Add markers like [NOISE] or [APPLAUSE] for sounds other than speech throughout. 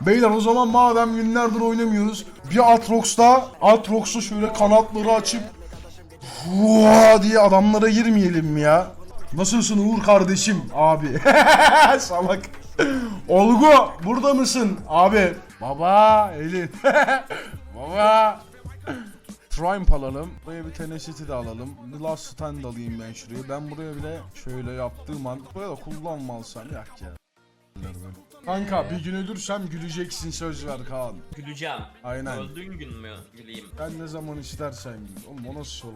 Beyler o zaman madem günlerdir oynamıyoruz. Bir Atrox'ta Atrox'u şöyle kanatları açıp Vaa diye adamlara girmeyelim mi ya? Nasılsın Uğur kardeşim abi? [LAUGHS] Salak. Olgu burada mısın abi? Baba Elin. [LAUGHS] Baba. Triumph alalım. Buraya bir Tenacity de alalım. The Last Stand alayım ben şuraya. Ben buraya bile şöyle yaptığım an buraya da kullanma alsam yak ya. Kanka bir gün ölürsem güleceksin söz ver Kaan. Güleceğim. Aynen. Öldüğün gün mü güleyim? Ben ne zaman istersen gül. Oğlum o nasıl soru?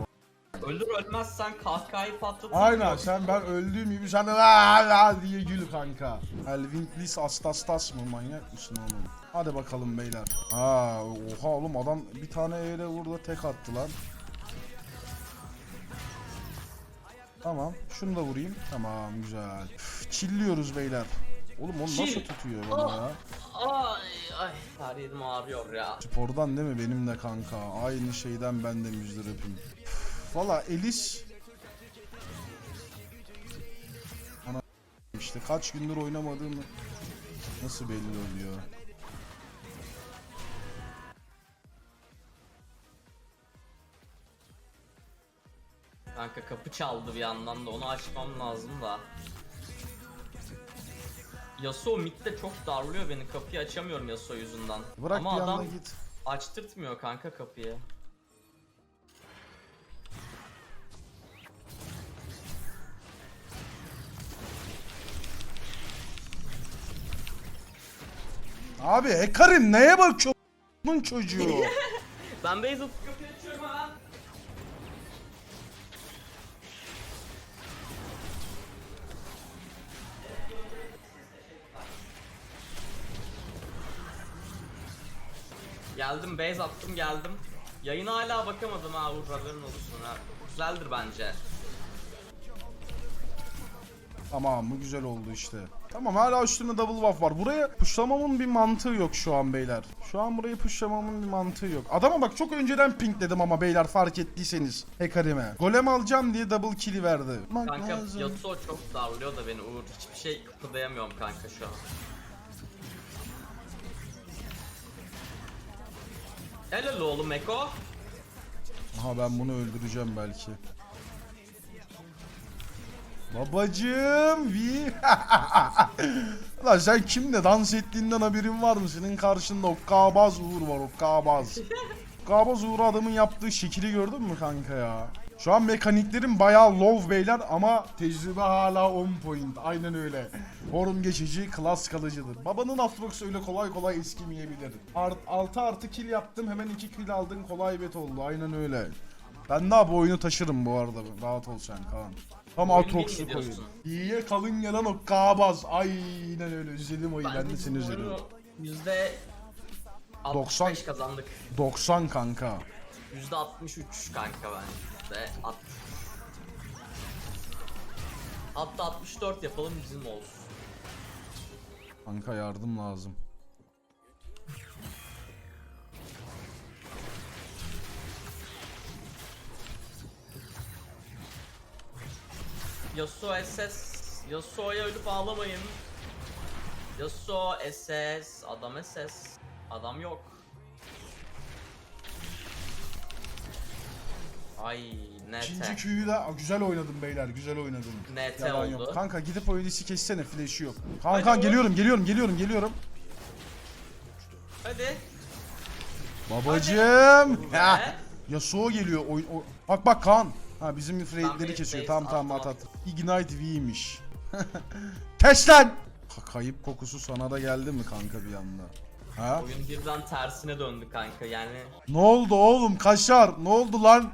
Ölür ölmezsen kahkahayı patlatırsın. Aynen sen ben öldüğüm gibi sen de la la diye gül kanka. Elvin Lis Astastas mı manyak mısın oğlum? Hadi bakalım beyler. Ha oha oğlum adam bir tane eyle vurdu tek attı lan. Tamam şunu da vurayım. Tamam güzel. Üf, Çilliyoruz beyler. Oğlum onu nasıl Çil. tutuyor bana ya? Ay ay. Her yerim ağrıyor ya. Spordan değil mi benim de kanka? Aynı şeyden ben de müzdaripim. Üf, Valla Elis Ana işte kaç gündür oynamadığım nasıl belli oluyor? Kanka kapı çaldı bir yandan da onu açmam lazım da. Yasuo midde çok darlıyor beni. Kapıyı açamıyorum Yasuo yüzünden. Bırak Ama bir adam git. açtırtmıyor kanka kapıyı. Abi Hekarim neye bakıyor? Bunun çocuğu. [LAUGHS] Ben atıp kapıyı açıyorum hemen. Geldim base attım geldim. Yayına hala bakamadım ha Uğur haberin olsun ha. Güzeldir bence. Tamam bu güzel oldu işte. Tamam hala üstünde double buff var. Buraya pushlamamın bir mantığı yok şu an beyler. Şu an burayı pushlamamın bir mantığı yok. Adama bak çok önceden pink dedim ama beyler fark ettiyseniz. Hekarime. Golem alacağım diye double kill'i verdi. Bak Kanka lazım. Yasuo çok darlıyor da beni Uğur. Hiçbir şey kıpırdayamıyorum kanka şu an. Helal oğlum Eko. Aha ben bunu öldüreceğim belki. Babacım vi. [LAUGHS] Lan sen kimle dans ettiğinden haberin var mı? Senin karşında Okkabaz Uğur var Okkabaz. Okkabaz Uğur adamın yaptığı şekili gördün mü kanka ya? Şu an mekaniklerim bayağı low beyler ama tecrübe hala on point. Aynen öyle. Forum geçici, klas kalıcıdır. Babanın Atrox öyle kolay kolay eskimeyebilir. Art, 6 artı kill yaptım hemen 2 kill aldın kolay bet oldu. Aynen öyle. Ben daha bu oyunu taşırım bu arada. Rahat ol sen Kaan. Tam Atrox'u koyun. İyiye kalın yalan o kabaz. Aynen öyle. Üzüldüm oyunu. Ben, de seni üzüldüm. Yüzde 90. 65 kazandık. 90 kanka. Yüzde 63 kanka bence. De 60. Hatta 64 yapalım bizim olsun. Kanka yardım lazım. Yasuo SS. Yasuo'ya ölüp ağlamayın. Yasuo SS. Adam SS. Adam yok. Ay İkinci nete. Q'yu da güzel oynadım beyler. Güzel oynadım. NT Yalan oldu. yok. Kanka gidip o Elis'i kessene flash'ı yok. Kaan Hadi Kaan oğlum. geliyorum geliyorum geliyorum geliyorum. Hadi. Babacım. Ya. Yasuo geliyor. Oyun, o... Bak bak Kaan. Ha bizim Freyd'leri kesiyor. Tamam tamam at at. Ignite V'ymiş. [LAUGHS] Kes lan. Ka- Kayıp kokusu sana da geldi mi kanka bir anda? Ha? Oyun birden tersine döndü kanka yani. Ne oldu oğlum kaşar? Ne oldu lan?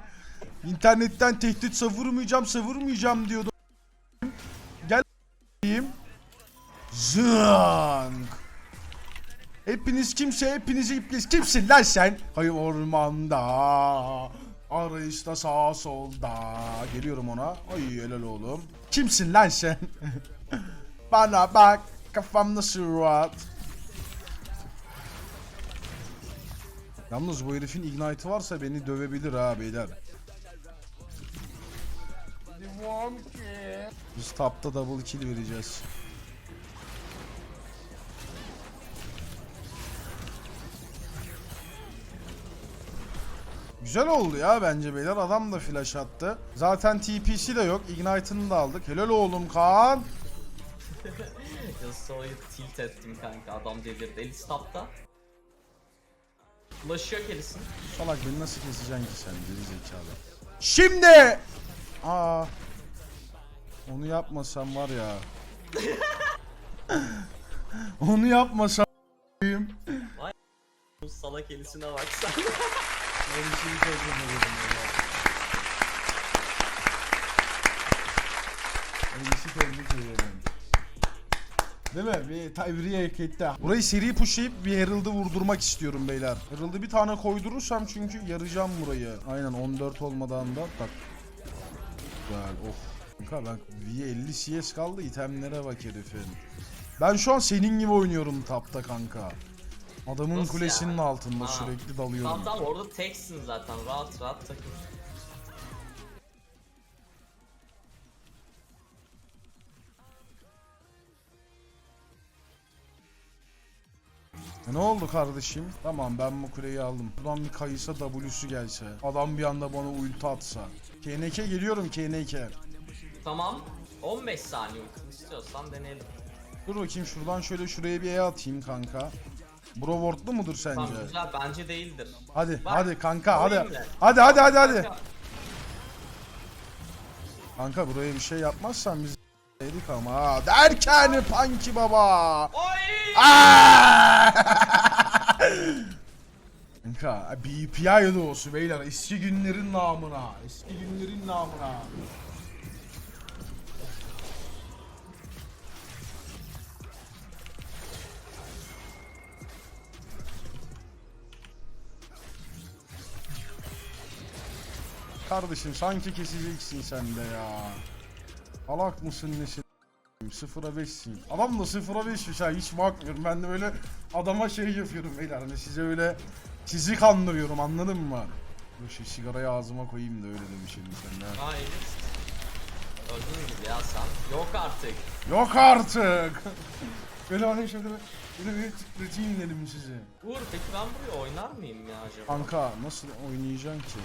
İnternetten tehdit savurmayacağım savurmayacağım diyordu. Gel diyeyim. Zınk. Hepiniz kimse hepinizi iblis kimsin lan sen? Hayır ormanda. Arayışta sağ solda. Geliyorum ona. Ay helal oğlum. Kimsin lan sen? [LAUGHS] Bana bak kafamda surat. Yalnız bu herifin ignite'ı varsa beni dövebilir ha beyler yapmam ki. Biz tapta double kill vereceğiz. Güzel oldu ya bence beyler. Adam da flash attı. Zaten TP'si de yok. Ignite'ını da aldık. Helal oğlum Kaan. [LAUGHS] Yasuo'yu tilt ettim kanka. Adam delirdi. Elis tapta. Ulaşıyor kerisin. Salak beni nasıl keseceksin ki sen geri zekalı. Şimdi! Aa. Onu yapmasam var ya. [LAUGHS] Onu yapmasam Bu salak Elis'ine baksan. [LAUGHS] Değil mi? Bir Tybree'ye harekette. Burayı seri pushlayıp bir Herald'ı vurdurmak istiyorum beyler. Herald'ı bir tane koydurursam çünkü yarayacağım burayı. Aynen 14 olmadan da tak. Güzel of. Kanka bak V'ye 50 CS kaldı itemlere bak herifin. Ben şu an senin gibi oynuyorum tapta kanka. Adamın Nasıl kulesinin yani? altında Ha. sürekli dalıyorum. Tamam tamam orada teksin zaten rahat rahat takıl. E ne oldu kardeşim? Tamam ben bu kuleyi aldım. Buradan bir kayısa W'su gelse. Adam bir anda bana ulti atsa. KNK geliyorum KNK. Tamam. 15 saniye ultim istiyorsan deneyelim. Dur bakayım şuradan şöyle şuraya bir E atayım kanka. Bro wardlu mudur sence? Tamam güzel bence değildir. Hadi Bak, hadi kanka hadi. mı? Hadi hadi hadi hadi. Kanka, Kanka buraya bir şey yapmazsan biz dedik ama. Derken Punky baba. [LAUGHS] Kanka BPI doğusu beyler eski günlerin namına eski günlerin namına Kardeşim sanki keseceksin sen de ya. Alak mısın nesin? Sıfıra 5'sin. Adam da sıfıra 5'miş ha hiç bakmıyorum. Ben de böyle adama şey yapıyorum beyler hani size öyle sizi kandırıyorum anladın mı? Dur şu sigarayı ağzıma koyayım da öyle demişim sen de. Ha Elis. Öldün gibi ya sen. Yok artık. Yok artık. böyle hani şöyle böyle bir titreteyim dedim sizi. Uğur peki ben buraya oynar mıyım ya acaba? Kanka nasıl oynayacaksın ki?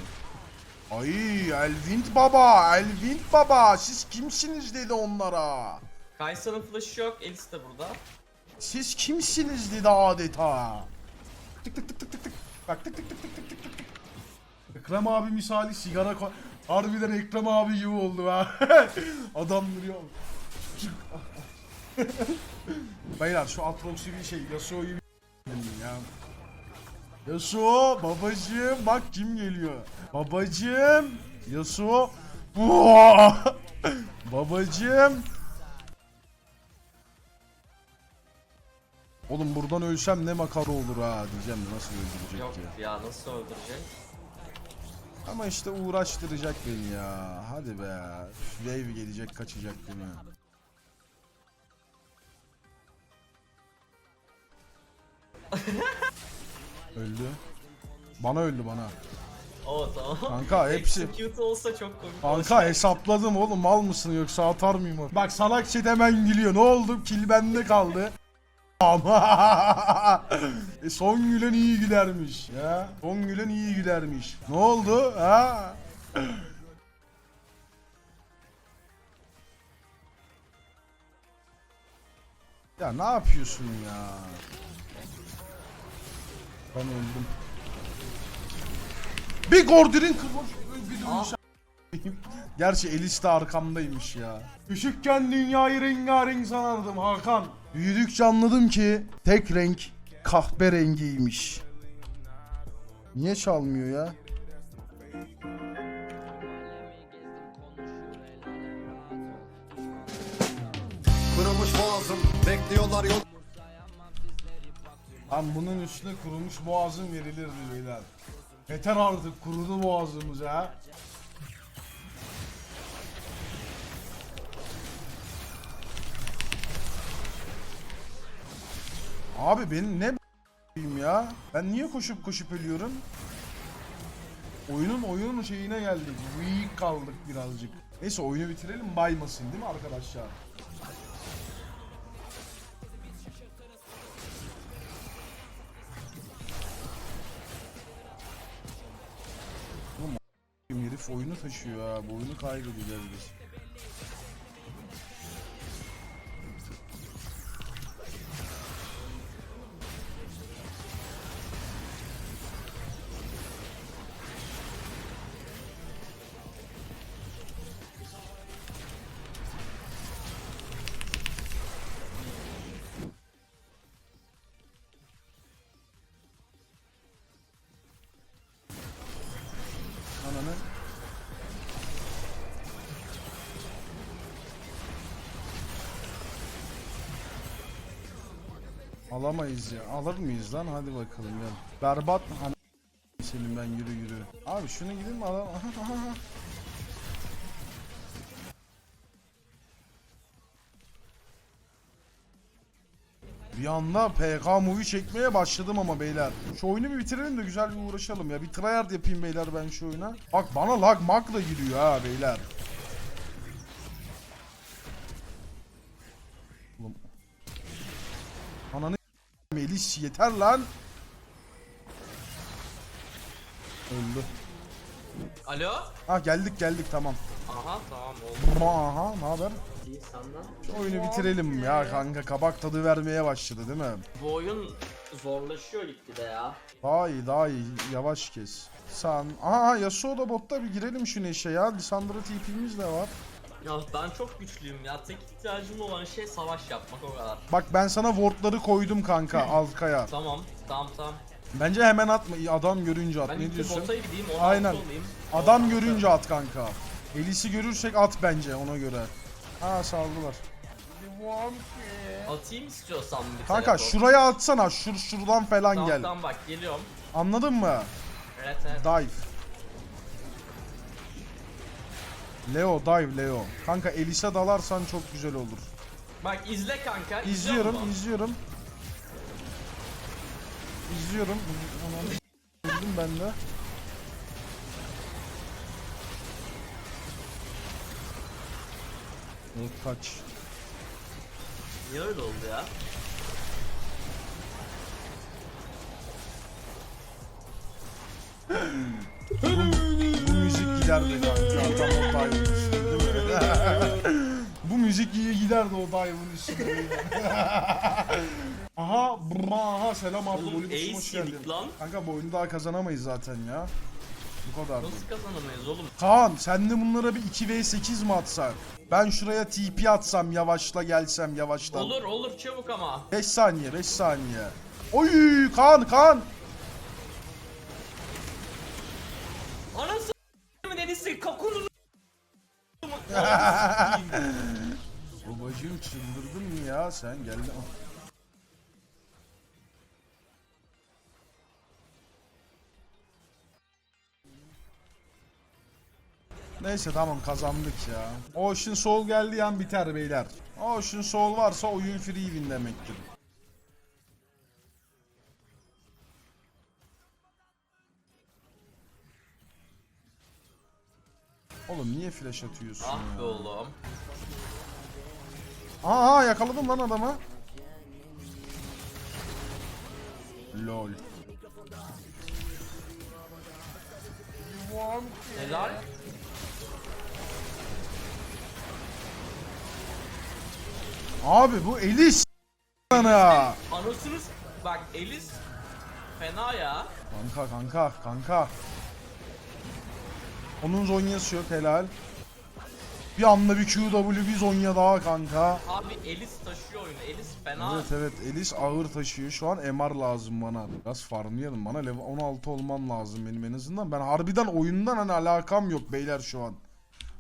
Ay Elvind baba, Elvind baba siz kimsiniz dedi onlara. Kaysa'nın flash'ı yok, Elis de burada. Siz kimsiniz dedi adeta. Tık tık tık tık tık tık. Bak tık tık tık tık tık tık tık. Ekrem abi misali sigara koy. Harbiden Ekrem abi gibi oldu ha. [LAUGHS] Adam duruyor. [LAUGHS] Beyler şu Atrox gibi şey Yasuo Yasuo babacığım bak kim geliyor. Babacığım Yasuo. [LAUGHS] babacığım Oğlum buradan ölsem ne makara olur ha diyeceğim nasıl öldürecek Yok ki. ya nasıl öldürecek? Ama işte uğraştıracak beni ya. Hadi be. Wave gelecek kaçacak değil mi? [LAUGHS] öldü. Bana öldü bana. Oo tamam. Kanka, [LAUGHS] hepsi- Execute olsa çok komik Kanka hesapladım oğlum mal mısın yoksa atar mıyım? o? Bak salak chat hemen gülüyor. Ne oldu? Kill bende kaldı. [LAUGHS] Ama [LAUGHS] e, son gülen iyi gülermiş ya. Son gülen iyi gülermiş. Ne oldu? Ha? Ya ne yapıyorsun ya? Ben öldüm. Bir Gordon'in kırmış Gerçi Elis de arkamdaymış ya. Küçükken dünyayı rengarenk sanardım Hakan. Büyüdükçe anladım ki tek renk kahverengiymiş. Niye çalmıyor ya? Kırılmış boğazım bekliyorlar yol Lan bunun üstüne kurumuş boğazım verilir beyler. Yeter artık kurudu boğazımız ha. Abi benim ne b***yim ya? Ben niye koşup koşup ölüyorum? Oyunun oyunun şeyine geldik. Weak kaldık birazcık. Neyse oyunu bitirelim baymasın değil mi arkadaşlar? Herif oyunu taşıyor ha. Bu oyunu kaybedeceğiz biz. Alamayız ya. Alır mıyız lan? Hadi bakalım gel. Berbat hani senin ben yürü yürü. Abi şunu gidin mi aha. [LAUGHS] Bir anda PK movie çekmeye başladım ama beyler. Şu oyunu bir bitirelim de güzel bir uğraşalım ya. Bir tryhard yapayım beyler ben şu oyuna. Bak bana lag mag da giriyor ha beyler. Oğlum. Ananı Melis yeter lan. Öldü. Alo? Ha geldik geldik tamam. Aha tamam oldu. Aha ne haber? İyi senden. Şu oyunu bitirelim ya kanka kabak tadı vermeye başladı değil mi? Bu oyun zorlaşıyor gitgide ya. Daha iyi daha iyi yavaş kes. Sen aha Yasuo da botta bir girelim şu neşe ya. Lisandra TP'miz de var. Ya ben çok güçlüyüm ya. Tek ihtiyacım olan şey savaş yapmak o kadar. Bak ben sana wardları koydum kanka [LAUGHS] Alkaya. Tamam, tamam, tamam. Bence hemen atma adam görünce at Ben ne bir diyorsun? bota gideyim, 16 Aynen. olayım. Adam Ondan görünce at kanka. Elis'i görürsek at bence ona göre. Ha saldılar. Atayım istiyorsan bir Kanka teleport. şuraya atsana. Şur şuradan falan Tamam, gel. tamam bak geliyorum. Anladın mı? Evet evet. Dive. Leo dive Leo. Kanka Elis'e dalarsan çok güzel olur. Bak izle kanka. izliyor İzliyorum, izliyorum. İzliyorum. Ananı ben de. Evet kaç. Niye öyle oldu ya? [LAUGHS] Giderdi kanka. Tam o dive'ın üstünde? Bu müzik iyi giderdi o dive'ın üstünde. [LAUGHS] aha, brrra, aha selam abi. Oğlum Volibus'um hoş ace geldin. yedik lan. Kanka bu oyunu daha kazanamayız zaten ya. Bu kadar. Nasıl kazanamayız oğlum? Kaan sen de bunlara bir 2v8 mi atsak? Ben şuraya TP atsam yavaşla gelsem yavaştan. Olur olur çabuk ama. 5 saniye 5 saniye. Oy Kaan Kaan. Babacım çıldırdın mı ya sen geldin. Ah. Neyse tamam kazandık ya. Ocean Soul geldi yan biter beyler. Ocean Soul varsa oyun free win demektir. Oğlum niye flash atıyorsun Ah ya? be oğlum. Aa yakaladım lan adamı. Lol. Helal. Abi bu Elis sana. Anasını s- bak Elis fena ya. Kanka kanka kanka. Onun zonyası yok helal. Bir anda bir QW bir zonya daha kanka. Abi Elis taşıyor oyunu. Elis fena. Evet evet Elis ağır taşıyor. Şu an MR lazım bana. Biraz farmlayalım. Bana level 16 olmam lazım benim en azından. Ben harbiden oyundan hani alakam yok beyler şu an.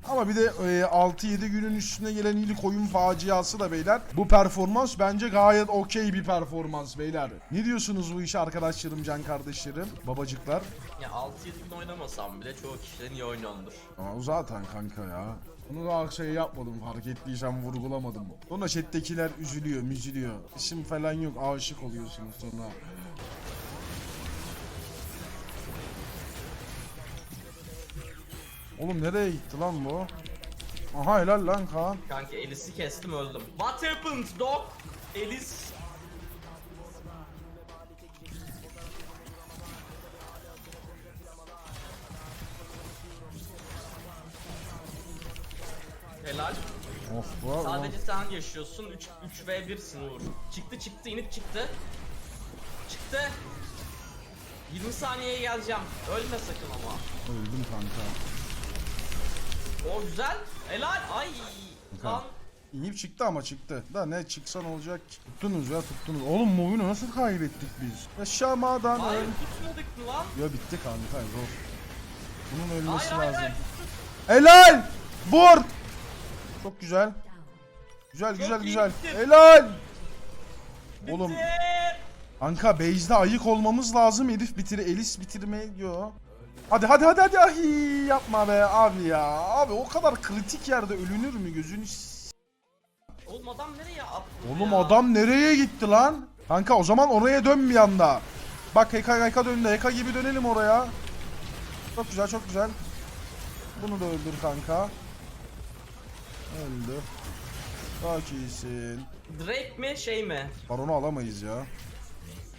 Ama bir de e, 6-7 günün üstüne gelen ilk oyun faciası da beyler. Bu performans bence gayet okey bir performans beyler. Ne diyorsunuz bu işe arkadaşlarım, can kardeşlerim, babacıklar? Ya 6-7 gün oynamasam bile çoğu kişiden iyi oynuyordur. Ama o zaten kanka ya. Bunu daha şey yapmadım fark ettiysem vurgulamadım. Sonra chat'tekiler üzülüyor müzülüyor. İsim falan yok aşık oluyorsunuz sonra. Oğlum nereye gitti lan bu? Aha helal lan Kaan. Kanka Elis'i kestim öldüm. What happened dog? Elis. Helal. Of bu Sadece sen yaşıyorsun. 3 3 v 1'sin Uğur. Çıktı çıktı inip çıktı. Çıktı. 20 saniyeye geleceğim. Ölme sakın ama. Öldüm kanka. O güzel. Helal. Ay. Lan. İnip çıktı ama çıktı. Da ne çıksa ne olacak? Tuttunuz ya tuttunuz. Oğlum bu oyunu nasıl kaybettik biz? Yaşamadan Hayır öl. tutmadık mı lan? Ya bitti kanka zor. Bunun ölmesi Hayır hayır lazım. hayır. Helal! Vur! Çok güzel. Güzel Çok güzel iyi güzel. bitir. Helal! Oğlum Bitir. kanka base'de ayık olmamız lazım. Herif bitir, Elis bitirme diyor. Hadi hadi hadi hadi ahi yapma be abi ya. Abi o kadar kritik yerde ölünür mü gözünü Oğlum adam nereye attı Oğlum ya? adam nereye gitti lan? Kanka o zaman oraya dön bir anda. Bak Heka Heka döndü. Heka gibi dönelim oraya. Çok güzel çok güzel. Bunu da öldür kanka. Öldü. Çok iyisin. Drake mi şey mi? Baron'u alamayız ya.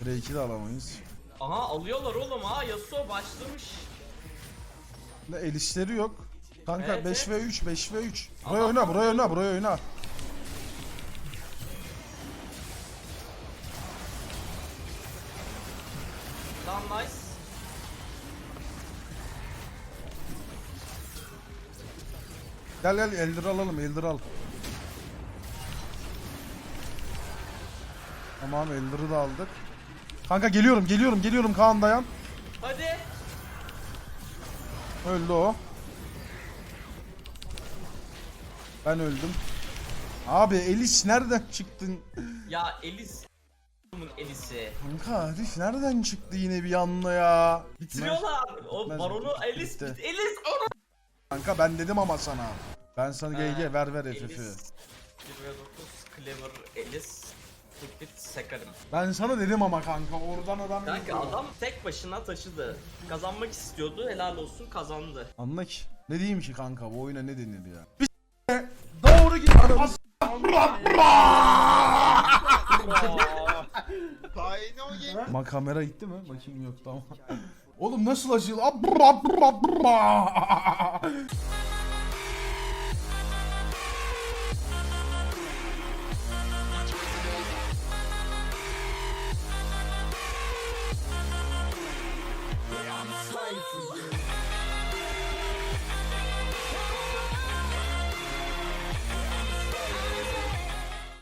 Drake'i de alamayız. Aha alıyorlar oğlum ha Yasuo başlamış. Ne elisleri yok. Kanka Evet, 5 ve 3 5 ve 3. Buraya Adam- oyna buraya oyna buraya oyna. Tamam nice. Gel gel Elder alalım Elder al. Tamam Elder'ı da aldık. Kanka geliyorum geliyorum geliyorum Kaan dayan. Hadi. Öldü o. Ben öldüm. Abi Elis nereden çıktın? Ya Elis. Elis'i. Kanka herif nereden çıktı yine bir anda ya? Bitiriyorlar. O baronu Elis. bitti. bit- Elis onu. Kanka ben dedim ama sana. Ben sana Ha, GG ver ver FF'i. Elis. 1 ve 9 Clever Elis. Tıklit Sekarim. Ben sana dedim ama kanka oradan adam Kanka adam tek başına taşıdı. Kazanmak istiyordu. Helal olsun kazandı. Anla ki. Ne diyeyim ki kanka bu oyuna ne denir ya? Bir doğru git. As- o. Ma kamera gitti mi? Bakayım yok tamam. Oğlum nasıl acıyor?